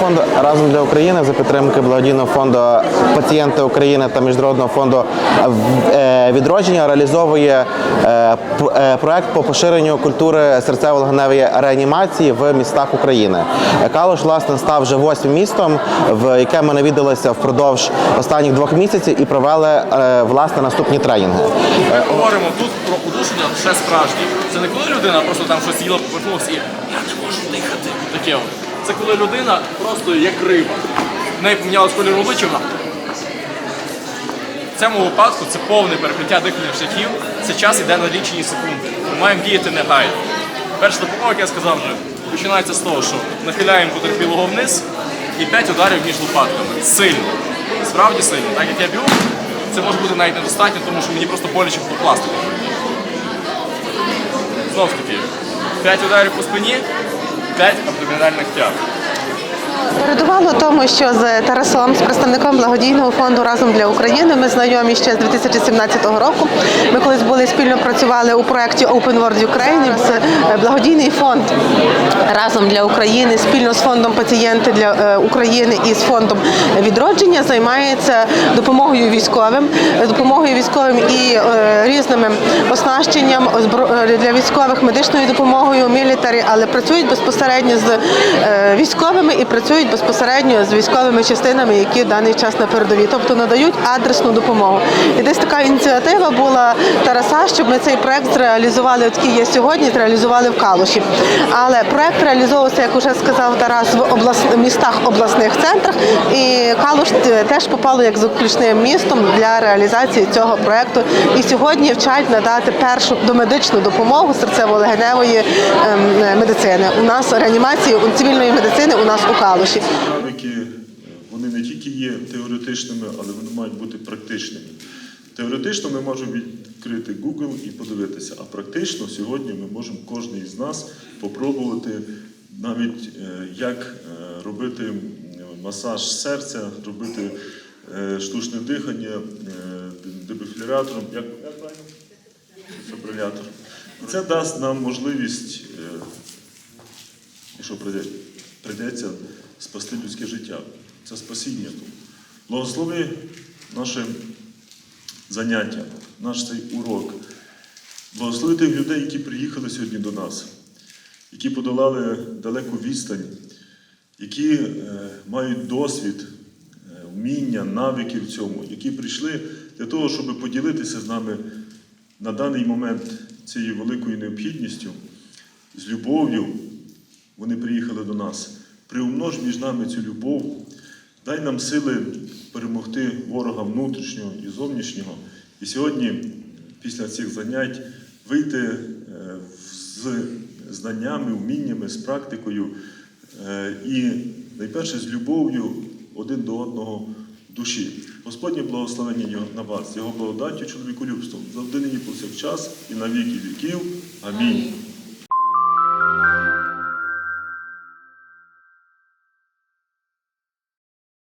фонд разом для України за підтримки благодійного фонду Пацієнти України та міжнародного фонду е, відродження реалізовує е, е, проект по поширенню культури серцево-легеневої реанімації в містах України. Калуш власне став вже восьмим містом, в яке ми навідалися впродовж останніх двох місяців і провели власне наступні тренінги. Ми говоримо тут про удушення ще справжнє. Це не коли людина просто там щось їла, повернулася і я не можу дихати. Таке. Це коли людина просто як риба. В неї помінялось колір обличчя. Вона. В цьому випадку це повне перекриття дихальних шляхів. Це час іде на лічені секунди. Ми маємо діяти негайно. Перша допомога, як я сказав вже, починається з того, що нахиляємо потерпілого вниз і 5 ударів між лопатками. Сильно. Справді сильно. Так як я б'ю, це може бути навіть недостатньо, тому що мені просто боляче по пластику. Знов таки, 5 ударів по спині, 5 абдоминальных тяг. Передувало тому, що з Тарасом, з представником благодійного фонду разом для України, ми знайомі ще з 2017 року. Ми колись були спільно працювали у проєкті Open World Ukraine. Е, благодійний фонд разом для України спільно з фондом пацієнти для е, України і з фондом відродження займається допомогою військовим, допомогою військовим і е, різними оснащенням для військових медичною допомогою, мілітарі, але працюють безпосередньо з військовими і працюють безпосередньо з військовими частинами, які в даний час на передовій, тобто надають адресну допомогу. І десь така ініціатива була Тараса, щоб ми цей проект зреалізували, який є сьогодні, зреалізували в Калуші. Але проект реалізовувався, як вже сказав Тарас, в облас... містах обласних центрах. І Калуш е, теж попало як заключним містом для реалізації цього проекту. І сьогодні вчать надати першу домедичну допомогу серцево-легеневої ем, медицини. У нас реанімації цивільної медицини у нас у Калуші. Навики е, вони не тільки є теоретичними, але вони мають бути практичними. Теоретично ми можемо відкрити Google і подивитися, а практично сьогодні ми можемо кожен із нас попробувати навіть е, як е, робити масаж серця, робити штучне дихання е. Як, як. Це дасть нам можливість якщо прийдеться спасти людське життя. Це спасіння тут. Благослови наше заняття, наш цей урок. Благослови тих людей, які приїхали сьогодні до нас, які подолали далеку відстань, які е, мають досвід, е, вміння, навики в цьому, які прийшли для того, щоб поділитися з нами на даний момент цією великою необхідністю, з любов'ю, вони приїхали до нас. Приумнож між нами цю любов, дай нам сили перемогти ворога внутрішнього і зовнішнього. І сьогодні, після цих занять, вийти е, з знаннями, вміннями, з практикою е, і найперше з любов'ю один до одного душі. Господнє благословення на вас, Його благодаттю, чоловіколюбством, завжди нині повсякчас і на віки віків. Амінь.